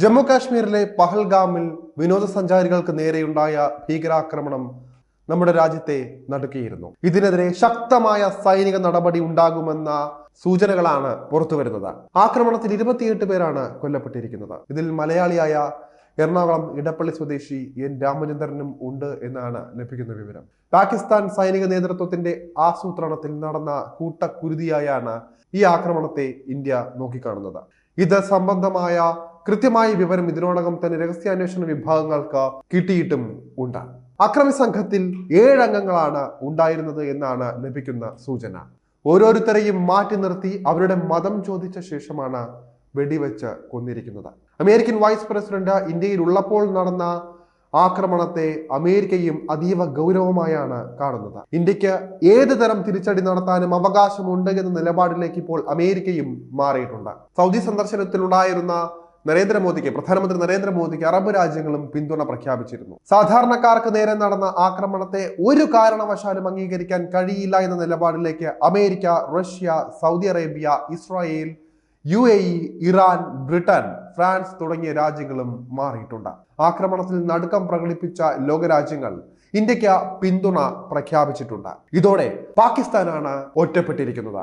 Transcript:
ജമ്മു കാശ്മീരിലെ പഹൽഗാമിൽ വിനോദസഞ്ചാരികൾക്ക് നേരെയുണ്ടായ ഭീകരാക്രമണം നമ്മുടെ രാജ്യത്തെ നടുക്കിയിരുന്നു. ഇതിനെതിരെ ശക്തമായ സൈനിക നടപടി ഉണ്ടാകുമെന്ന സൂചനകളാണ് പുറത്തുവരുന്നത് ആക്രമണത്തിൽ ഇരുപത്തിയെട്ട് പേരാണ് കൊല്ലപ്പെട്ടിരിക്കുന്നത്. ഇതിൽ മലയാളിയായ എറണാകുളം ഇടപ്പള്ളി സ്വദേശി എൻ രാമചന്ദ്രനും ഉണ്ട് എന്നാണ് ലഭിക്കുന്ന വിവരം. പാകിസ്ഥാൻ സൈനിക നേതൃത്വത്തിന്റെ ആസൂത്രണത്തിൽ നടന്ന കൂട്ടക്കുരുതിയായാണ് ഈ ആക്രമണത്തെ ഇന്ത്യ നോക്കിക്കാണുന്നത്. ഇത് സംബന്ധമായ കൃത്യമായ വിവരം ഇതിനോടകം തന്നെ രഹസ്യാന്വേഷണ വിഭാഗങ്ങൾക്ക് കിട്ടിയിട്ടും ഉണ്ട് അക്രമി സംഘത്തിൽ ഏഴംഗങ്ങളാണ് ഉണ്ടായിരുന്നത് എന്നാണ് ലഭിക്കുന്ന സൂചന. ഓരോരുത്തരെയും മാറ്റി നിർത്തി അവരുടെ മതം ചോദിച്ച ശേഷമാണ് വെടിവെച്ച് കൊന്നിരിക്കുന്നത്. അമേരിക്കൻ വൈസ് പ്രസിഡന്റ് ഇന്ത്യയിൽ ഉള്ളപ്പോൾ നടന്ന ആക്രമണത്തെ അമേരിക്കയും അതീവ ഗൗരവമായാണ് കാണുന്നത്. ഇന്ത്യയ്ക്ക് ഏത് തരം തിരിച്ചടി നടത്താനും അവകാശമുണ്ട് എന്ന നിലപാടിലേക്ക് ഇപ്പോൾ അമേരിക്കയും മാറിയിട്ടുണ്ട്. സൗദി സന്ദർശനത്തിലുണ്ടായിരുന്ന നരേന്ദ്രമോദിക്ക് പ്രധാനമന്ത്രി നരേന്ദ്രമോദിക്ക് അറബ് രാജ്യങ്ങളും പിന്തുണ പ്രഖ്യാപിച്ചിരുന്നു. സാധാരണക്കാർക്ക് നേരെ നടന്ന ആക്രമണത്തെ ഒരു കാരണവശാലും അംഗീകരിക്കാൻ കഴിയില്ല എന്ന നിലപാടിലേക്ക് America Russia Saudi Arabia Israel U A E Iran Britain France തുടങ്ങിയ രാജ്യങ്ങളും മാറിയിട്ടുണ്ട്. ആക്രമണത്തിൽ നടുക്കം പ്രകടിപ്പിച്ച ലോകരാജ്യങ്ങൾ ഇന്ത്യയ്ക്ക് പിന്തുണ പ്രഖ്യാപിച്ചിട്ടുണ്ട്. ഇതോടെ പാകിസ്ഥാനാണ് ഒറ്റപ്പെട്ടിരിക്കുന്നത്.